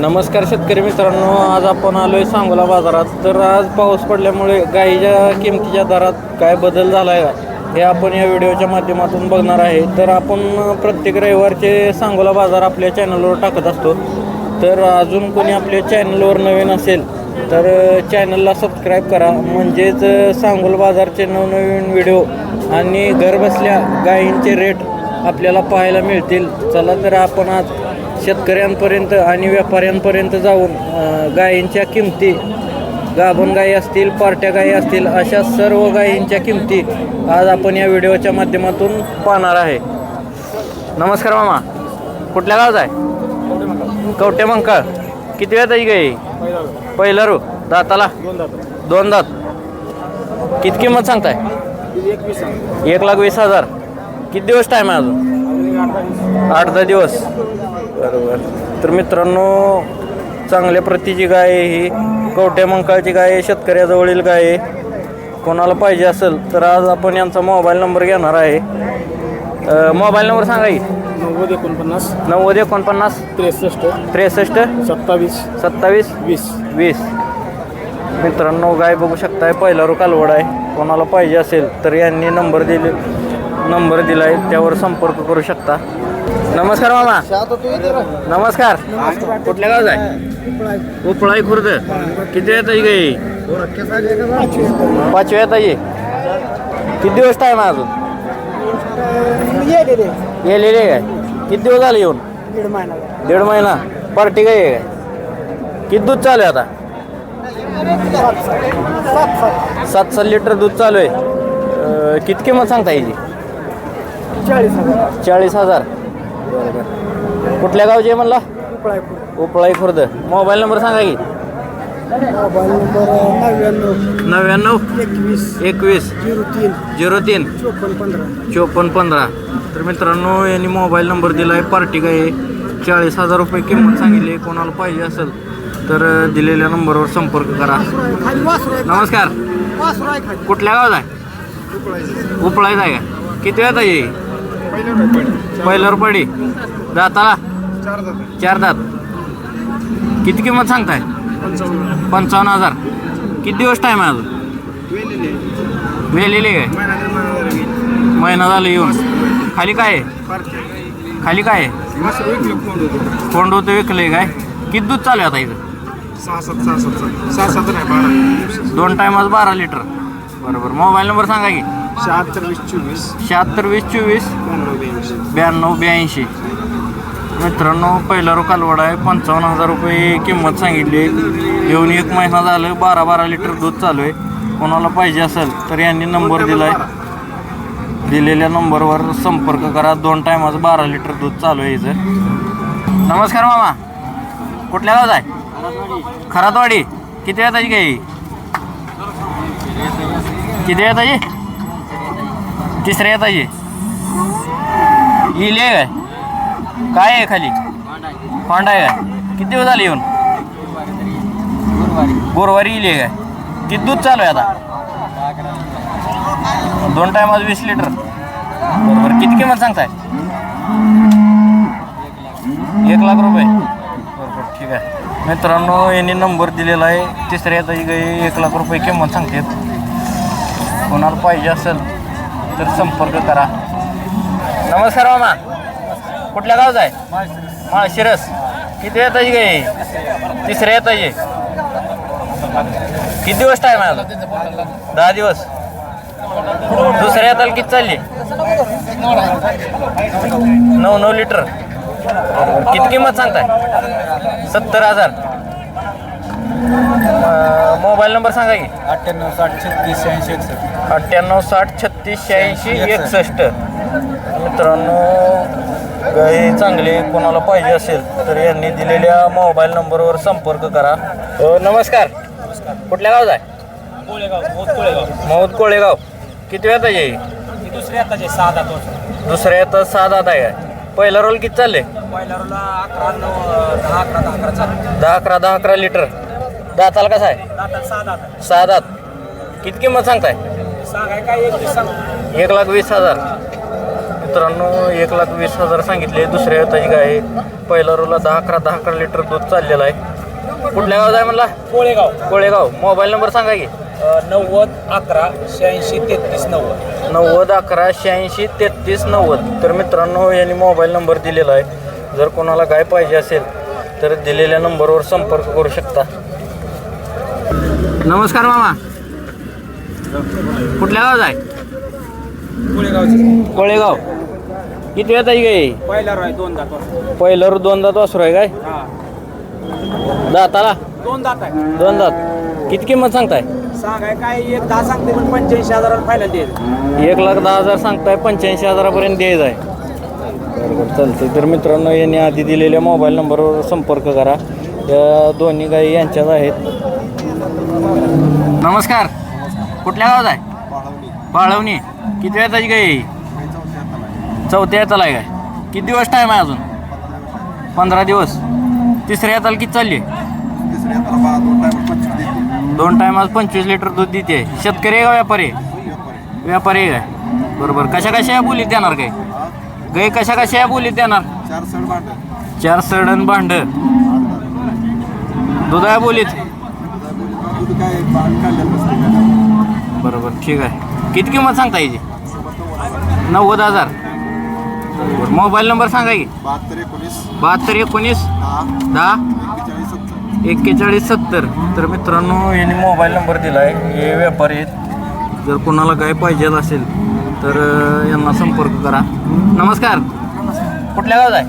नमस्कार शेतकरी मित्रांनो आज आपण आलोय सांगोला बाजारात. तर आज पाऊस पडल्यामुळे गाईच्या किमतीच्या दरात काय बदल झाला आहे का हे आपण या व्हिडिओच्या माध्यमातून बघणार आहे. तर आपण प्रत्येक रविवारचे सांगोला बाजार आपल्या चॅनलवर टाकत असतो. तर अजून कोणी आपल्या चॅनलवर नवीन असेल तर चॅनलला सबस्क्राईब करा. म्हणजेच सांगोला बाजारचे नवनवीन व्हिडिओ आणि घरबसल्या गायींचे रेट आपल्याला पाहायला मिळतील. चला तर आपण आज शेतकऱ्यांपर्यंत आणि व्यापाऱ्यांपर्यंत जाऊन गायींच्या किमती गाभण गायी असतील पार्ट्या गायी असतील अशा सर्व गायींच्या किमती आज आपण या व्हिडिओच्या माध्यमातून पाहणार आहे. नमस्कार मामा. कुठल्या गावचा आहे? कवटे मंकाळ. किती वेळ ताई गाई? पहिला रू दाताला? दोन दात. किती किंमत सांगताय? एक लाख वीस हजार. किती दिवस टाईम आहे अजून? आठ दहा दिवस. बरोबर. तर मित्रांनो चांगल्या प्रतीची गाय आहे ही. कवट्या मंकाळची गाय आहे शेतकऱ्याजवळील गाय आहे. कोणाला पाहिजे असेल तर आज आपण यांचा मोबाईल नंबर घेणार आहे. अ, मोबाईल नंबर सांगा की. नव्वद एकोणपन्नास नव्वद एकोणपन्नास त्रेसष्ट त्रेसष्ट सत्तावीस सत्तावीस वीस. वीस. मित्रांनो गाय बघू शकताय पहिला रो कालवड आहे. कोणाला पाहिजे असेल तर यांनी नंबर दिले नंबर दिला आहे त्यावर संपर्क करू शकता. नमस्कार मामा. नमस्कार. कुठल्या गावात आहे? उपळाई खुर्द. किती येत आहे गाई? पाचव्या येत आहे किती दिवस टाईम आहे अजून? गेलेले काय? किती दिवस झाले येऊन? दीड महिना दीड महिना. पार्टी काय आहे? काय किती दूध चालू आहे आता? सात सात लिटर दूध चालू आहे. किती किंमत सांगता याची चाळीस हजार. चाळीस हजार. कुठल्या गावचे आहे म्हणला? उपळाई खुर्द मोबाईल नंबर सांगा की. मोबाईल नंबर नव्याण्णव. नव्याण्णव? एकवीस. एकवीस. झिरो तीन. झिरो तीन. चोपन्न पंधरा. चोपन्न पंधरा. तर मित्रांनो यांनी मोबाईल नंबर दिला आहे पार्टी काय चाळीस हजार रुपये किंमत सांगितली कोणाला पाहिजे असेल तर दिलेल्या नंबरवर संपर्क करा. नमस्कार. कुठल्या गावात आहे? उपळायचं आहे का? किती वेळात आहे? पहिल्यावर पडी दाताला चार चार दात किती किंमत सांगताय पंचावन्न हजार किती दिवस टाईम आहे अजून वेलेले काय महिना झाला येऊन खाली काय आहे खाली काय आहे कोंड होतं विकलंय काय किती दूध चालू आहे आता इथं सहा सात सहा सात सहा सात नाही बारा दोन बारा लिटर बरोबर मोबाईल नंबर सांगा की शहात्तर वीस चोवीस शहात्तर वीस चोवीस. ब्याण्णव ब्याऐंशी. ब्याण्णव ब्याऐंशी मित्रांनो पहिला रो कालवड आहे. पंचावन्न हजार रुपये किंमत सांगितली. येऊन एक महिना झालं. बारा बारा लिटर दूध चालू आहे. कोणाला पाहिजे असेल तर यांनी नंबर दिला आहे दिलेल्या नंबरवर संपर्क करा. दोन टायमाचं बारा लिटर दूध चालू आहे इथं. नमस्कार मामा. कुठल्या गावात आहे? खरातवाडी. किती येताची काही किती येताची तिसऱ्या येताची. इले काय? काय आहे खाली? फांडा आहे काय? किती दिवस झाले येऊन? गुरुवारी इले काय? किती दूध चालू आहे आता? दोन टायमात वीस लिटर बरोबर. किती किंमत सांगताय? एक लाख रुपये. बरोबर. ठीक आहे. मित्रांनो यांनी नंबर दिलेला आहे. तिसऱ्या येताची गाई एक लाख रुपये किंमत सांगतात. कोणाला पाहिजे असेल तर संपर्क करा. नमस्कार मामा. कुठल्या गावचा आहे? माळशिरस. किती येताची गाई? तिसऱ्या येताची किती दिवस टाईम आहे दहा दिवस. दुसऱ्या येताला किती चालली? नऊ नऊ लिटर. किती किंमत सांगताय? सत्तर हजार. मोबाईल नंबर सांगा की. अठ्ठ्याण्णव साठ छत्तीस ऐंशी एकसष्ट. अठ्ठ्याण्णव साठ छत्तीस शहाऐंशी एकसष्ट. मित्रांनो गाई चांगली कोणाला पाहिजे असेल तर यांनी दिलेल्या मोबाईल नंबरवर संपर्क करा. हो नमस्कार. कुठल्या गावचा आहे? कोळेगाव मोत कोळेगाव. मौत कोळेगाव. किती वेळात आहे ही? दुसऱ्या आताचे सहा दात वर्ष. दुसऱ्या तर सहा दात आहे. काय पहिला रोल किती चालले? पहिल्या रोला अकरा नऊ दहा अकरा दहा अकरा चालू दहा अकरा दहा अकरा लिटर. दाताला कसा आहे? सहा दात सहा दात. किती किंमत सांगताय? सांगाय काय एक सांग. एक लाख वीस हजार. मित्रांनो एक लाख वीस हजार सांगितले. दुसऱ्या हाताची गाय. आहे पहिला रोला दहा अकरा दहा अकरा लिटर दूध चाललेलं आहे. कुठल्या गावात आहे म्हणला? कोळेगाव. कोळेगाव. मोबाईल नंबर सांगा की. अ, नव्वद अकरा शहाऐंशी तेहतीस नव्वद. नव्वद अकरा शहाऐंशी तेहतीस नव्वद. तर मित्रांनो यांनी मोबाईल नंबर दिलेला आहे. जर कोणाला काय पाहिजे असेल तर दिलेल्या नंबरवर संपर्क करू शकता. नमस्कार मामा. कुठल्या गावात आहे? कोळेगाव. किती वेळ आहे गाई? पहिला राय दोन दात. पहिल्यावर दोन दात वासरू आहे काय? हा. दाताला? दोन दात आहे. दोन दात. किती किंमत सांगताय? सांगाय काय एक दहा सांगते पण पंच्याऐंशी हजाराला देईल. एक लाख दहा हजार सांगताय पंच्याऐंशी हजारापर्यंत द्यायचं आहे. बरं बरं चालते तर मित्रांनो यांनी आधी दिलेल्या मोबाईल नंबरवर संपर्क करा. या दोन्ही गायी यांच्याच आहेत. नमस्कार. कुठल्या गावात आहे? बाळवणी किती वेळाची गाई? चौथ्या येताला आहे काय? किती दिवस टाईम आहे अजून? पंधरा दिवस. तिसऱ्या येताला किती चालली दोन टाइम आज पंचवीस लिटर दूध देते. शेतकरी आहे का व्यापारी? आहे? व्यापारी आहे काय? बरोबर. कशा कशा या बोलीत देणार काय? गाय कशा कशा या बोलीत देणार? चार सड भांड. चार सडन भांड. दुधा बोलीत? काय नसते बरोबर ठीक आहे. किती किंमत सांगता याची नव्वद हजार. बरोबर मोबाईल नंबर सांगा की. बहात्तर एकोणीस. बहात्तर एकोणीस. दहा. दहा. एक्केचाळीस सत्तर. एक्केचाळीस सत्तर. तर मित्रांनो यांनी मोबाईल नंबर दिला आहे हे व्यापारी आहेत. जर कोणाला काय पाहिजे असेल तर अं, यांना संपर्क करा. नमस्कार. कुठल्या गावात आहे?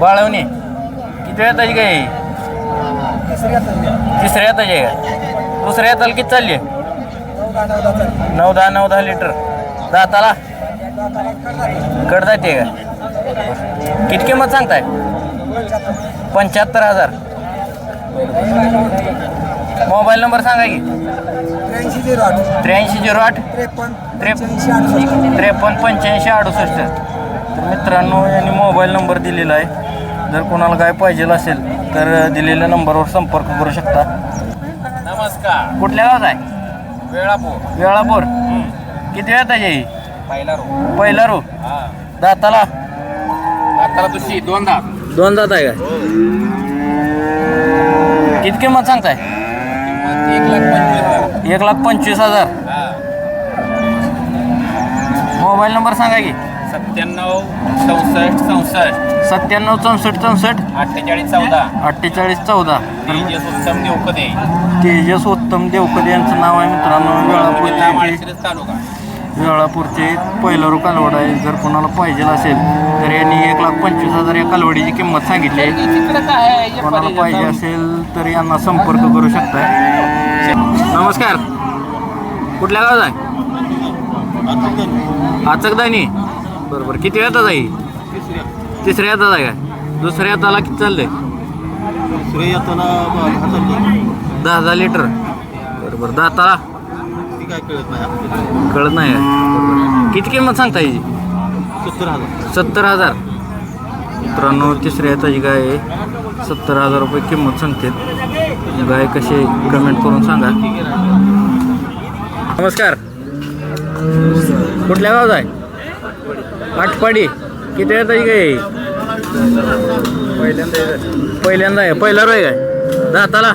बाळवणी. किती वेळ ताजी काय? तिसऱ्या ताजी आहे का? दुसऱ्या हाताला किती चालली आहे? नऊ दहा नऊ दहा लिटर. दाताला? कड जाते का? किती किंमत सांगताय? पंच्याहत्तर हजार. मोबाईल नंबर सांगा की. त्र्याऐंशी झिरो आठ. त्रेपन्न त्रेपन्न पंच्याऐंशी अडुसष्ट. तर मित्रांनो यांनी मोबाईल नंबर दिलेला आहे. जर कोणाला काय पाहिजे असेल तर दिलेल्या नंबरवर संपर्क करू शकता. नमस्कार. कुठल्या गावात आहे? वेळापूर. वेळापूर. किती वेळात आहे पहिला रो पहिला रो हा. दाताला? आता तुझी दोन दात. दोन दात आहे का? किती किंमत सांगताय? एक लाख पंचवीस हजार. एक लाख पंचवीस हजार. हा. मोबाईल नंबर सांगा की. सत्त्याण्णव चौसष्ट चौसष्ट. सत्त्याण्णव चौसष्ट चौसष्ट. अठ्ठेचाळीस चौदा. अठ्ठेचाळीस चौदा. तेजस उत्तम देवकदे. तेजस उत्तम देवकदे यांचं नाव आहे मित्रांनो वेळापूरचे माळशिरस तालुका. वेळापूरचे पहिलं कालवड आहे. जर कोणाला पाहिजे असेल तर यांनी एक लाख पंचवीस हजार या कालवडीची किंमत सांगितली. आहे तिकडं काय आहे? कोणाला पाहिजे असेल तर यांना संपर्क करू शकताय नमस्कार. कुठल्या गावात आहे? आचकदानी. बरोबर. किती वेळात आहे तिसऱ्या. हातात आहे काय दुसऱ्या हाताला किती चाललंय दुसऱ्या येताना दहा दहा लिटर. बरोबर. दाताला ती काय कळत नाही. आपल्याला कळत नाही काय बरोबर. किती किंमत सांगता याची सत्तर हजार. सत्तर हजार. मित्रांनो तिसऱ्या हाताची गाय आहे. सत्तर हजार रुपये किंमत सांगते. गाय कशी कमेंट करून सांगा. नमस्कार. कुठल्या गावात आहे? आठपाडी. किती गाय आहे. पहिल्यांदा आहे. पहिला रोय काय? दाताला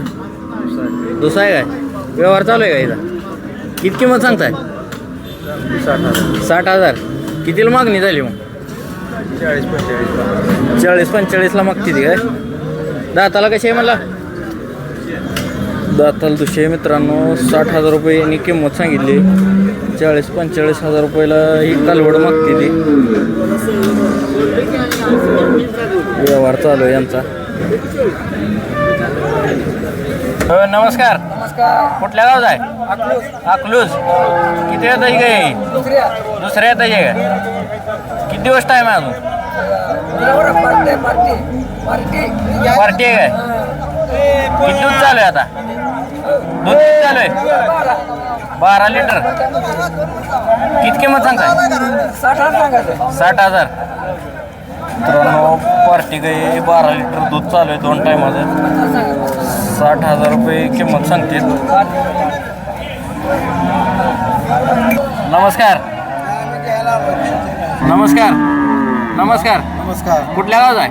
दुसरा आहे काय? व्यवहार चालू आहे का इथं? किती किंमत सांगताय? साठ हजार. साठ हजार. कितीला मागणी झाली मग? चाळीस पंचेचाळीस. चाळीस पंचेचाळीसला मागते ती काय? दाताला कशी आहे मला दाताला दुसरे मित्रांनो. साठ हजार रुपये यांनी किंमत सांगितली. चाळीस पंचेचाळीस हजार रुपयाला ही कालवड मागते ती. व्यवहार चालू आहे यांचा. हो नमस्कार. नमस्कार कुठल्या गावात आहे? अकलूज. किती येत आहे दुसऱ्या येत आहे किती दिवस टाईम आहे अजून? पार्टी पार्टी पार्टी पार्टी आहे. काय? किती दूध चालू आहे आता? दूध किती चालू आहे बारा लिटर. किती किंमत सांगताय? साठ हजार. सांगायचं साठ हजार मित्रांनो पार्टी गाई बारा लिटर दूध चालू आहे दोन टायमाचं. साठ हजार रुपये किंमत सांगते नमस्कार. नमस्कार. नमस्कार. नमस्कार. कुठल्या गावात आहे?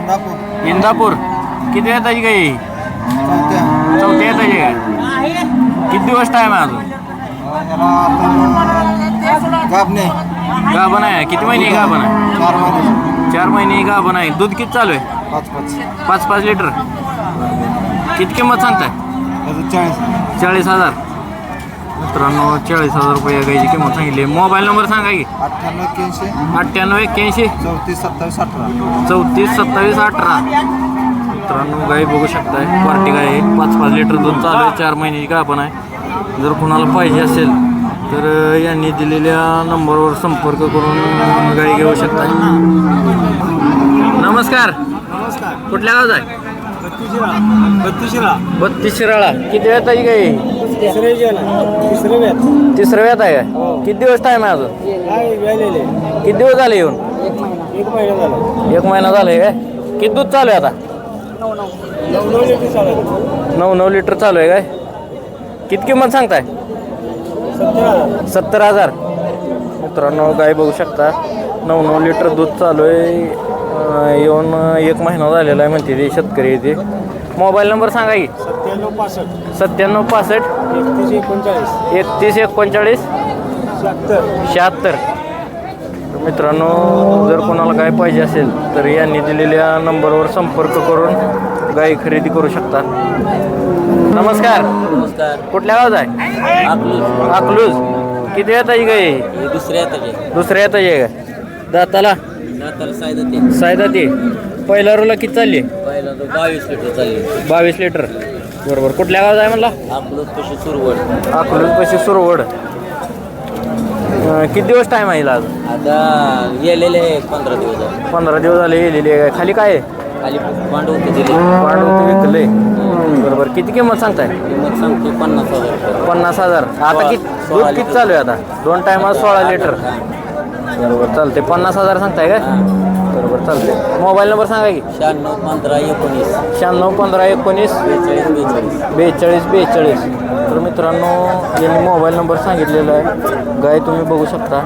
इंदापूर. इंदापूर. किती त्याची काही? चौथ्या चौथी येत काय किती दिवस टाईम आहे अजून? गाभण. आहे. किती महिने गाभण आहे? चार महिने. गाभण आहे. दूध किती चालू आहे? पाच पाच. लिटर किती किंमत सांगताय? चाळीस. हजार. मित्रांनो चाळीस हजार रुपये गायची किंमत सांगितली मोबाईल नंबर सांगा की. अठ्ठ्याण्णव एक्क्याऐंशी. चौतीस सत्तावीस अठरा. चौतीस सत्तावीस अठरा. मित्रांनो गाय बघू शकताय. पार्टी गाय आहे. पाच पाच लिटर दूध चालू आहे. चार महिन्याची गाय पण आहे. जर कुणाला पाहिजे असेल तर यांनी दिलेल्या नंबरवर संपर्क करून गाय घेऊ शकता. नमस्कार. नमस्कार. कुठल्या गावात आहे? बत्तीशिरा बत्तीस शिराळा किती वेळात आहे व्याज तिसऱ्या वेळात. आहे का? किती दिवस टाईम आहे अजून? किती दिवस झाले येऊन? एक महिना झाला. एक महिना झालाय काय किती दूध चालू आहे आता? नऊ नऊ. लिटर चालू नऊ नऊ लिटर चालू आहे काय? किती किंमत सांगताय? सत्तर हजार. मित्रांनो गाय बघू शकता. नऊ नऊ लिटर दूध चालू आहे. येऊन एक महिना झालेला आहे म्हणते ते शेतकरी आहे ते. मोबाईल नंबर सांगा की. सत्त्याण्णव पासष्ट. सत्त्याण्णव पासष्ट. एकतीस एकोणचाळीस. एकतीस एकोणचाळीस. शहात्तर. शहात्तर. तर मित्रांनो जर कोणाला काय पाहिजे असेल तर यांनी दिलेल्या नंबरवर संपर्क करून गाय खरेदी करू शकता. नमस्कार. नमस्कार. कुठल्या गावात आहे? आपलं अकलूज. किती येत आहे गाय? दुसऱ्या त्याचे दुसऱ्या येत आहे का? दाताला? दाताला सायदा ते. सायदा ते. पहिल्या रोला किती चालली? पहिला तो बावीस लिटर चालली. बावीस लिटर. बरोबर. कुठल्या गावात आहे म्हणला? आपलं तशी सुरवड. अकलूज पशी सुरवड. अं, किती दिवस टाईम आहे हिला आज आता गेलेले पंधरा दिवस झाले. पंधरा दिवस झाले गेलेली आहे. खाली काय आहे? खाली पांडव होते दिले पांडव ते विकले बरोबर. किती किंमत सांगताय? किंमत सांगते पन्नास हजार रुपये. पन्नास हजार. आता सोळा- किती सोळा दूध किती लिटर. चालू आहे आता? दोन टायमात सोळा लिटर. हा. बरोबर चालते पन्नास हजार सांगताय काय. बरोबर चालते मोबाईल नंबर सांगा की. शहाण्णव पंधरा एकोणीस. शहाण्णव पंधरा एकोणीस. बेचाळीस बेचाळीस. बेचाळीस बेचाळीस. तर मित्रांनो यांनी मोबाईल नंबर सांगितलेला आहे. गाय तुम्ही बघू शकता.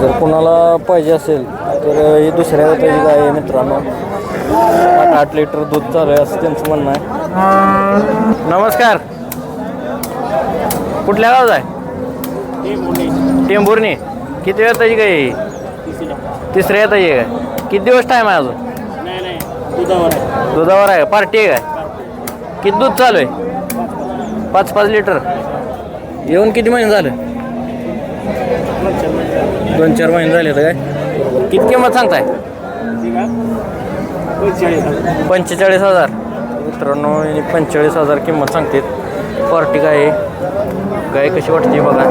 जर कोणाला पाहिजे असेल तर ही दुसऱ्या त्याची गाय आहे मित्रांनो. आठ आठ लिटर दूध चालू आहे असं त्यांचं म्हणणं आहे. नमस्कार. कुठल्या गावात आहे? टेंभुर्णी. किती वेळ त्याची गाय आहे? तिसऱ्या येताची आहे काय किती दिवस टाईम आहे अजून? नाही नाही. दुधावर आहे. दुधावर आहे. पार्टी आहे काय? किती दूध चालू आहे. पाच पाच लिटर. येऊन किती महिने झालं? दोन चार महिने झाले तर काय? किती किंमत सांगताय? पंचेचाळीस हजार. मित्रांनो पंचेचाळीस हजार किंमत सांगते पार्टी काय गाय कशी वाटते बघा.